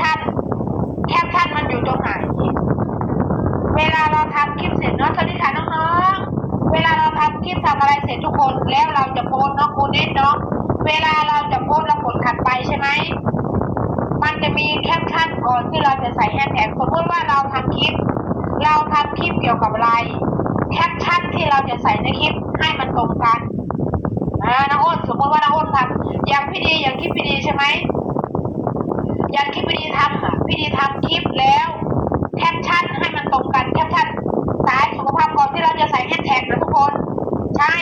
ชั่น แคปชั่นมันอยู่ตรงไหน เวลาเราทำคลิปเสร็จเนาะสวัสดีค่ะน้องๆ เวลาเราทำคลิปทำอะไรเสร็จทุกคนแล้วเราจะโพสเนาะโพสเน็ตเนาะ เวลาเราจะโพสเรากดขัดไปใช่ไหม มันจะมีแคปชั่นก่อนที่เราจะใส่แฮชแท็กสมมติว่าเราทำคลิป เราทำคลิปเกี่ยวกับอะไร แคปชั่นที่เราจะใส่ในคลิปให้มันตรงกันอ่าน้องอ้นสมมติว่าน้องอ้นทำอย่างพี่ดีอย่างคลิปพี่ดีใช่ไหม อย่างคลิปพี่ดีทำอะพี่ดีทำคลิปแล้วแคปชั่นให้มันตรงกันแคปชั่นสายสุขภาพก่อนที่เราจะใส่แฮชแท็กนะทุกคน ใช่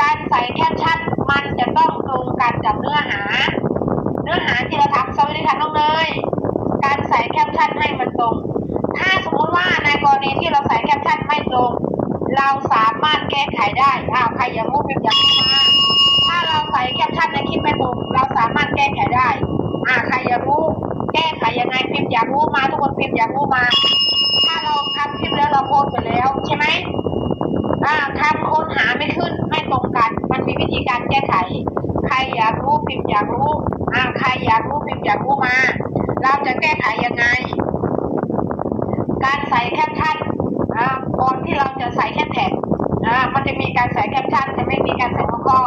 การใส่แคปชั่นมันจะต้องตรงกันกับเนื้อหา เนื้อหาที่เราทำสวัสดีค่ะน้องเนยการใส่แคปชั่นให้มันตรง ถ้าสมมติว่าในกรณีที่เราใส่แคปชั่นไม่ตรง เราสามารถแก้ไขได้อ้าวใครอยังรู้พิมพ์อย่างนี้มาถ้าเราใส่แคปชั่นในคลิปไม่ตรงเราสามารถแก้ไขได้ อ่าใครอยากรู้ แก้ไขยังไงพิมพ์อยากรู้มา ทุกคนพิมพ์อยากรู้มา ถ้าเราทำคลิปแล้วเราโพสไปแล้วใช่ไหมอ่าคำค้นหาไม่ขึ้นไม่ตรงกัน มันมีวิธีการแก้ไข ใครอยากรู้พิมพ์อยากรู้อ่าใครอยากรู้พิมพ์อยากรู้มา เราจะแก้ไขยังไง การใส่แคปชั่นอ่าก่อนที่เราจะใส่แคปแท็กอ่ามันจะมีการใส่แคปชั่นจะไม่มีการใส่หัวข้อ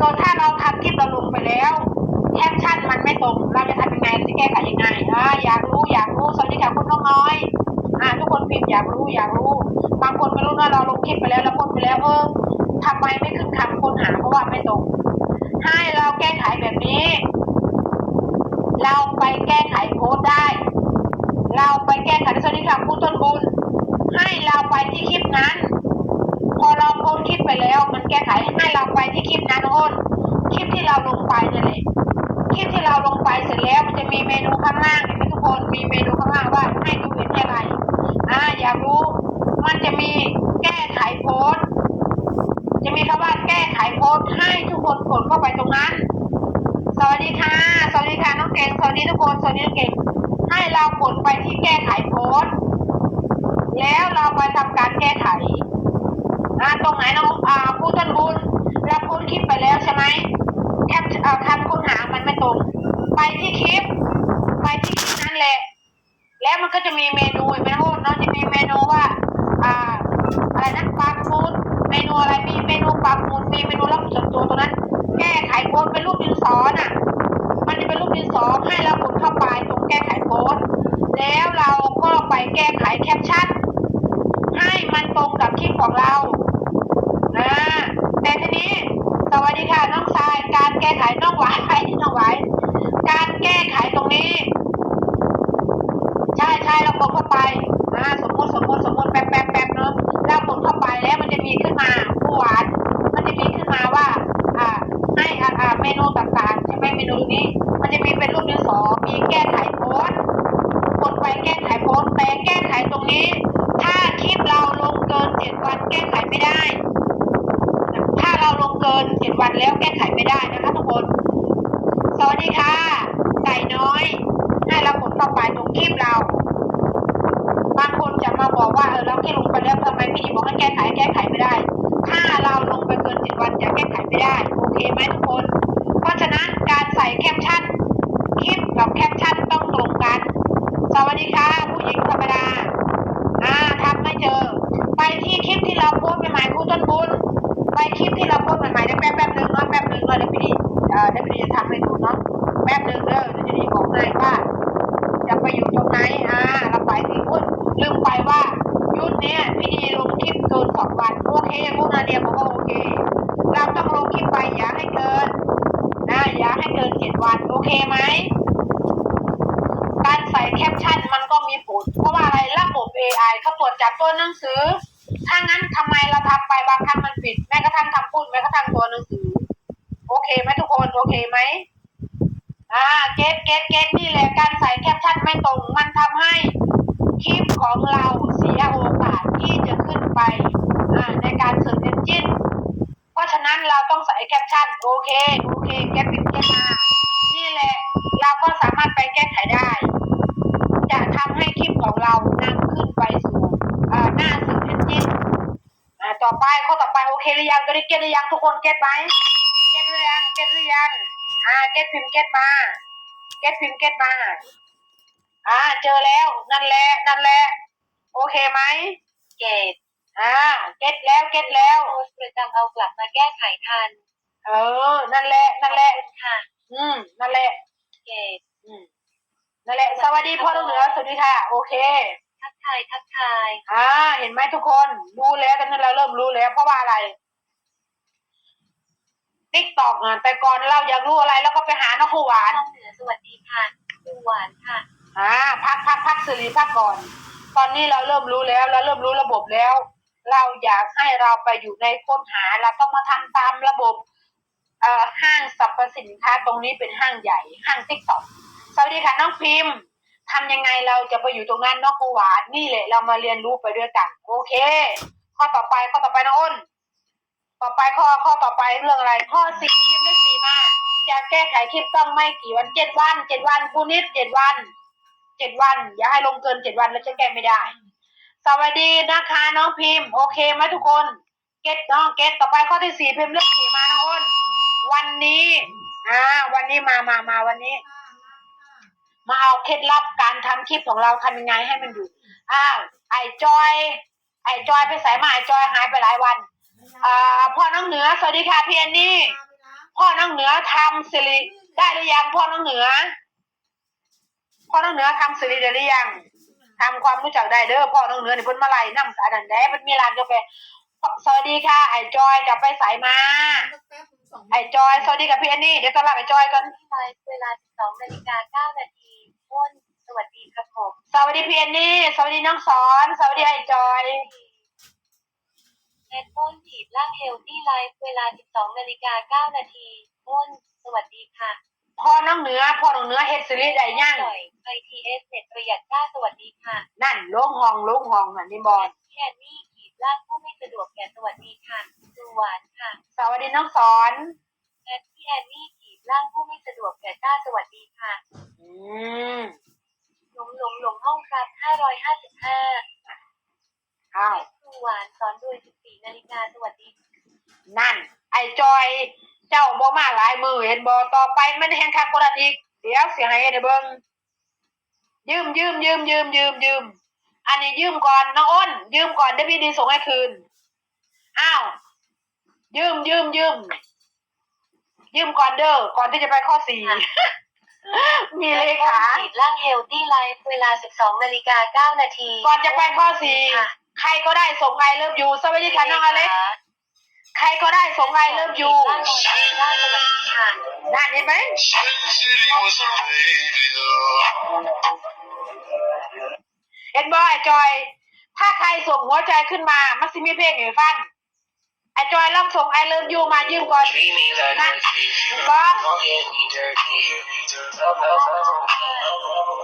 ก็ถ้าเราทำคลิปเราลงไปแล้ว แคปชั่นมันไม่ ตรงเราจะทำยังไงจะแก้ไขยังไงอ่าอยากรู้อยากรู้สวัสดีค่ะคุณน้องน้อยอ่าทุกคนพิมพ์อยากรู้อยากรู้ บางคนไม่รู้นะเราลงคลิปไปแล้วเราพสต์ไปแล้วเออทำไมไม่ขึ้นคำค้นหาเพราะว่าไม่ตรง ให้เราแก้ไขแบบนี้ เราไปแก้ไขโพสได้ เราไปแก้ไขสวัสดีค่ะผู้ต้นบุญให้เราไปที่คลิปนั้น พอเราโพสคลิปไปแล้ว มันแก้ไขให้เราไปที่คลิปนั้นโอนคลิปที่เราลงไปนั่นแหละ คลิปที่เราลงไปเสร็จแล้วมันจะมีเมนูข้างล่างเห็นไหมทุกคนมีเมนูข้างล่างว่าให้ดูเห็นอะไรอ่าอยากรู้มันจะมีแก้ไขโพสจะมีคำว่าแก้ไขโพสให้ทุกคนกดเข้าไปตรงนั้น สวัสดีค่ะ สวัสดีค่ะน้องเก่งสวัสดีทุกคนสวัสดีน้องเก่งให้เรากดไปที่แก้ไขโพสแล้วเราไปทำการแก้ไข อ่าตรงไหนน้องอ่าผู้ต้นบุญเราโพสต์คลิปไปแล้วใช่ไหมแคปอ่าคำค้นหามันไม่ตรง ไปที่ คลิป ไปที่นั้นแหละ แล้วมันก็จะมีเมนูอีกไหมโอ้เนาะจะมีเมนูว่า อ่า อะไรนะปลาฟูดเมนูอะไรมีเมนูปลาฟูดมีเมนูรับส่วนตัวตรงนั้น แก้ไขโพสต์เป็นรูปดินสอน่ะ มันจะเป็นรูปดินสอให้เรากดเข้าไปตรงแก้ไขโพสต์แล้วเราก็ไปแก้ไขแคปชั่นให้มันตรงกับคลิปของเรานะแต่ทีนี้สวัสดีค่ะน้องทรายการแก้ไขน้องหวายน้องหวายการแก้ไขตรงนี้ ใช่ใช่เรากดเข้าไปอ่าสมมติสมมติสมมติแป๊บแป๊บแป๊บเนาะเรากดเข้าไปแล้วมันจะมีขึ้นมาผู้หวาน มันจะมีขึ้นมาว่า อ่า ให้อ่าอ่าเมนูต่างๆใช่ไหมเมนูนี้ มีเป็นรูปดินสอมีแก้ไขโพสต์กดไปแก้ไขโพสต์แต่แก้ไขตรงนี้ ถ้าคลิปเราลงเกินเจ็ดวันแก้ไขไม่ได้ ถ้าเราลงเกินเจ็ดวันแล้วแก้ไขไม่ได้นะคะทุกคน สวัสดีค่ะไก่น้อย ให้เรากดเข้าไปตรงคลิปเรา บางคนจะมาบอกว่าเออเราแค่ลงไปแล้วทำไมพี่บอกให้แก้ไขแก้ไขไม่ได้ ถ้าเราลงไปเกินเจ็ดวันจะแก้ไขไม่ได้ โอเคไหมทุกคน เพราะฉะนั้นการใส่แคปชั่น คลิปกับแคปชั่นต้องตรงกัน สวัสดีค่ะ ผู้หญิงธรรมดา อ่าทำไม่เจอ ไปที่คลิปที่เราโพส ต้นบุญไปคลิปที่เราโพสต์ใหม่ๆได้แป๊บแป๊บๆนึงเนาะแป๊บนึงเนาะเดี๋ยวพี่ดีเอ่อเดี๋ยวพี่ดีจะทำให้ดูเนาะแป๊บนึงเด้อจะดีบอกให้ว่าจะไปอยู่ตรงไหนอ่าเราไปสิคุณลืมไปว่ายุดเนี้ยพี่ดีลงคลิปเกินสองวันโอเคพวกนาเดียบอกว่าโอเค เราต้องลงคลิปไปอย่าให้เกินนะอย่าให้เกินเจ็ดวันโอเคไหมการใส่แคปชั่นมันก็มีผลเพราะว่าอะไรระบบ AI เขาตรวจจับตัวหนังสือ ถ้างั้นทำไมเราทำไปบางครั้งมันผิด แม้กระทั่งคำพูดแม้กระทั่งตัวหนังสือ โอเคไหมทุกคนโอเคไหมอ่าเกตเกตเกตนี่แหละการใส่แคปชั่นไม่ตรง มันทำให้คลิปของเราเสียโอกาสที่จะขึ้นไปอ่าในการเสิร์ชเอนจินเพราะฉะนั้นเราต้องใส่แคปชั่นโอเคโอเคเก็ตผิดเก็ตมา นี่แหละ เราก็สามารถไปแก้ไขได้ จะทำให้คลิปของเรานำขึ้นไปสู่อ่าหน้าสื่อเอนจินอ่าต่อไปข้อต่อไปโอเค หรือยังตอนนี้เก็ตหรือยังทุกคนเก็ตไหมเก็ตหรือยังเก็ตหรือยังอ่าเก็ตพิมพ์เก็ตมาเก็ตพิมพ์เก็ตมาอ่าเจอแล้วนั่นแหละนั่นแหละโอเคไหมเกตอ่าเก็ตแล้วเก็ตแล้วโพสต์ประจำเอากลับมาแก้ไขทัน เออ นั่นแหละนั่นแหละขอบคุณค่ะ อืมนั่นแหละเกตอืมนั่นแหละสวัสดีพ่อน้องเหนือสวัสดีค่ะ โอเค ทักทายทักทาย อ่า เห็นไหมทุกคน รู้แล้วตอนนั้นเราเริ่มรู้แล้วเพราะว่าอะไร ติ๊กตอกอะแต่ก่อนเราอยากรู้อะไรเราก็ไปหาน้องครูหวานน้องเหนือสวัสดีค่ะดูหวานค่ะอ่าพักพักพักสิริพักก่อน ตอนนี้เราเริ่มรู้แล้วเราเริ่มรู้ระบบแล้ว เราอยากให้เราไปอยู่ในค้นหาเราต้องมาทำตามระบบเอ่อห้างสรรพสินค้าตรงนี้เป็นห้างใหญ่ห้างติ๊กต็อกสวัสดีค่ะน้องพิมพ์ทำยังไงเราจะไปอยู่ตรงนั้นน้องครูหวานนี่แหละเรามาเรียนรู้ไปด้วยกัน โอเค ข้อต่อไปข้อต่อไปน้องอ้น ต่อไปข้อข้อต่อไปเรื่องอะไร ข้อสี่พิมพ์ได้สี่มากจะแก้ไขคลิปต้องไม่กี่วันเจ็ดวันเจ็ดวันคูนิดเจ็ดวันเจ็ดวัน อย่าให้ลงเกินเจ็ดวันแล้วจะแก้ไม่ได้ สวัสดีนะคะน้องพิมพ์ โอเคไหมทุกคน เก็ตน้องเก็ตต่อไปข้อที่สี่พิมพ์เลขสี่มาน้องอ้นวันนี้อ่าวันนี้มามามาวันนี้ มาเอาเคล็ดลับการทำคลิปของเราทำยังไงให้มันอยู่อ้าวไอจอย ไอจอยไปใส่มาไอจอยหายไปหลายวัน อ่าพ่อน้องเหนือสวัสดีค่ะพี่แอนนี่ พ่อน้องเหนือทำสิริได้หรือยังพ่อน้องเหนือ พ่อน้องเหนือทำสิริได้หรือยังทำความรู้จักได้เด้อพ่อน้องเหนือนี่เพิ่นมาไล่น้ำสาดันแด้มันมีร้านกาแฟสวัสดีค่ะไอจอยจะไปสายมาไอจอยสวัสดีกับพี่แอนนี่เดี๋ยวต้อนรับไอจอยกันที่ไลฟ์เวลา12นาฬิกา9นาทีอ้นสวัสดีครับผมสวัสดีพี่แอนนี่สวัสดีน้องสอน สวัสดีไอจอย เอ็ดอ้นจีบล่างเฮลที่ไลฟ์เวลา 12นาฬิกา9นาทีอ้น สวัสดีค่ะพ่อน้องเหนือพ่อน้องเหนือเฮ็ดสิริได้ยังหน่อยไอทีเอสเน็ตประหยัดค่าสวัสดีค่ะ นั่นลงห้องลงห้องอันนี้บอลแอนนี่ขีดล่างผู้ไม่สะดวกแก่สวัสดีค่ะดูหวานค่ะ สวัสดีน้องสอนแอนที่แอนนี่ขีดล่างผู้ไม่สะดวกแก่จ้าสวัสดีค่ะ อืมหลงหลงหลงห้องครับ555อ้าว ดูหวานสอนโดย14นาฬิกาสวัสดี นั่น ไอจอย เจ้าบ่มาหลายมือเห็นบ่ต่อไปมันแหงคักกว่านั้นอีก เดี๋ยวเสียให้ได้เบิ่งยืมยืมยืมยืมยืมยืม อันนี้ยืมก่อนน้องอ้น ยืมก่อนเดี๋ยวพี่ดีส่งให้คืน อ้าว ยืมยืมยืมยืมก่อนเด้อก่อนที่จะไปข้อสี่ มีเลขาขีดล่างเฮลตี้ไลฟ์เวลา 12นาฬิกา9นาทีก่อนจะไปข้อสี่ ค่ะ ใครก็ได้ส่งไอเลิฟยูสวัสดีค่ะน้องอเล็กใครก็ได้ส่งไอเลิฟยูล่างเฮลตี้สวัสดีค่ะนั่นเห็นไหม City was a radio. เห็นบ่ไอจอย ถ้าใครส่งหัวใจขึ้นมา มันสิมีเพลงให้ฟังไอจอยลองส่งไอเลิฟยูมายืมก่อน Treat me like นั่น a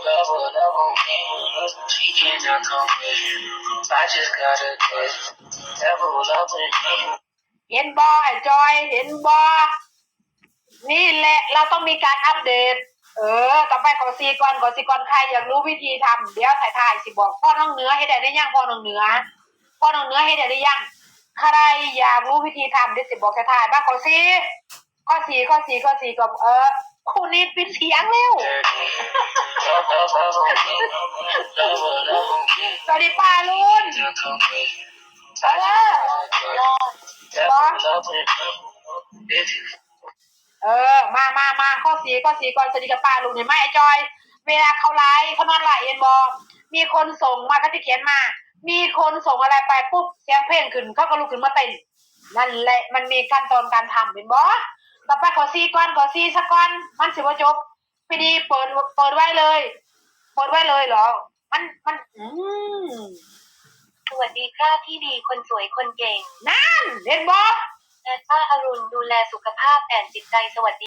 thief. เห็นบ่ Don't get me dirty. Love, love, love, love, love, love, love, She cannot come with. I just got a get. Devil up in me. เห็นบ่ไอจอย เห็นบ่นี่แหละ เราต้องมีการอัปเดต เออ ต่อไปขอซีก่อนขอซีก่อนใครอยากรู้วิธีทำเดี๋ยวถ่ายถ่ายสิบอกพ่อน้องเนื้อให้ได้ได้ยังพ่อน้องเนื้อพ่อน้องเนื้อให้ได้ได้ยังใครอยากรู้วิธีทำเดี๋ยวสิบอกถ่ายถ่ายบ้างขอซีข้อสี่ข้อสี่ข้อสี่กับเออคุณนิดปิดเสียงเร็ว Dirty. สวัสดีป้าลุนเออเออ มามามาข้อสี่ข้อสี่ก่อนสวัสดีกับป้าลุงเห็นไหมไอ้จอย เวลาเขาไลฟ์เขานอนไหลเห็นบอมีคนส่งมาก็จะเขียนมา มีคนส่งอะไรไปปุ๊บเสียงเพลงขึ้นเขาก็ลุกขึ้นมาเต้นนั่นแหละมันมีขั้นตอนการทำเห็นบอต่อไปขอซีก่อนขอซีสักก่อนมันสิว่าจบ พี่ดีเปิดเปิดไว้เลยเปิดไว้เลยเหรอ มันมันอืมสวัสดีค่ะที่ดีคนสวยคนเก่งนั่นเห็นบอแอดป้าอรุณดูแลสุขภาพแอนจิตใจสวัสดี